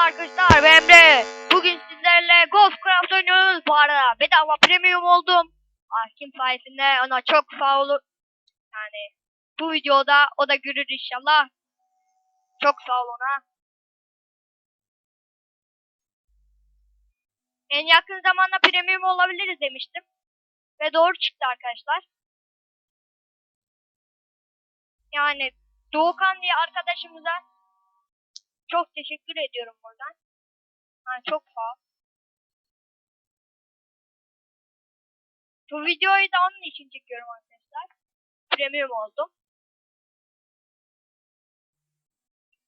Arkadaşlar ben Emre. Bugün sizlerle Golf Craft oynuyoruz. Bu arada bedava premium oldum. Hakim sayesinde ona çok sağ olun. Yani bu videoda o da görür inşallah. Çok sağ ol ona. En yakın zamanda premium olabiliriz demiştim. Ve doğru çıktı arkadaşlar. Yani Doğukan diye arkadaşımıza çok teşekkür ediyorum buradan. Yani çok sağ. Bu videoyu da onun için çekiyorum arkadaşlar. Premium oldum.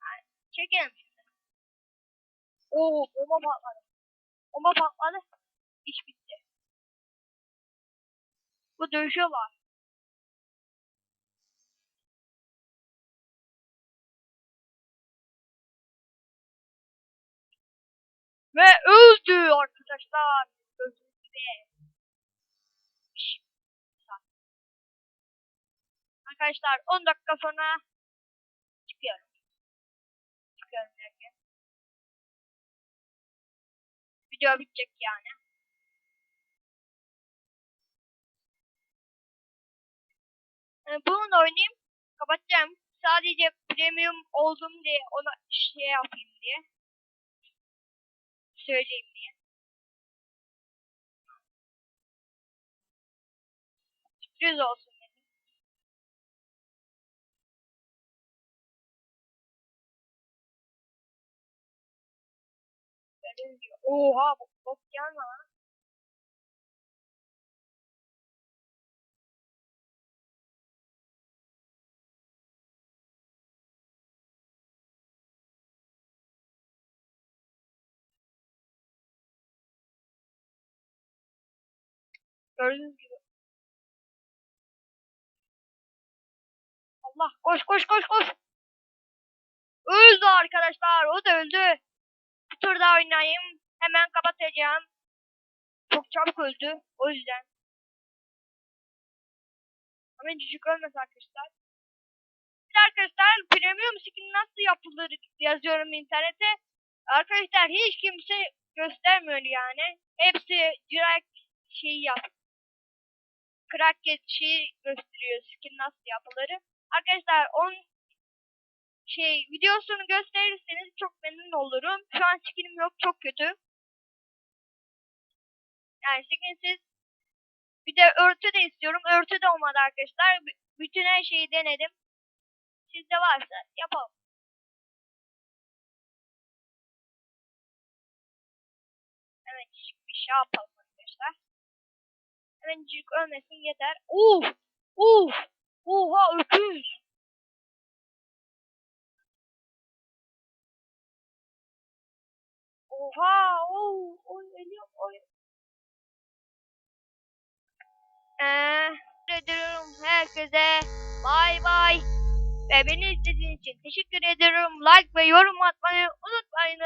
Yani çekelim şimdi. Oo bomba patladı. Bomba patladı. İş bitti. Bu dövüşüyorlar. Ve öldü arkadaşlar. Öldü gibi. Arkadaşlar 10 dakika sonra çıkıyorum. Çıkıyorum derken. Video bitecek yani. Ee, Bununla oynayayım. Kapatacağım. Sadece premium oldum diye ona şey yapayım diye. Söyleyeyim diye. Sürpriz olsun dedim. Gibi. Oha bu bok gelme lan. Gördüğünüz gibi. Allah koş koş koş koş. Öldü arkadaşlar. O da öldü. Bir tur daha oynayayım. Hemen kapatacağım. Çok çabuk öldü. O yüzden. Hemen cücük ölmez arkadaşlar. Arkadaşlar premium skin nasıl yapılır yazıyorum internete. Arkadaşlar hiç kimse göstermiyor yani. Hepsi direkt şey yap. Cracket şey gösteriyor skin nasıl yapılır. Arkadaşlar on şey videosunu gösterirseniz çok memnun olurum. Şu an skinim yok çok kötü. Yani skinsiz. Bir de örtü de istiyorum. Örtü de olmadı arkadaşlar. Bütün her şeyi denedim. Sizde varsa yapalım. Evet bir şey yapalım arkadaşlar. Hemencik ölmesin yeter. Uf! Uf! Oha öküz! Oha! Oh! Oy ölüyor oy. Eee, ediyorum herkese. Bay bay. Ve beni izlediğiniz için teşekkür ederim. Like ve yorum atmayı unutmayın.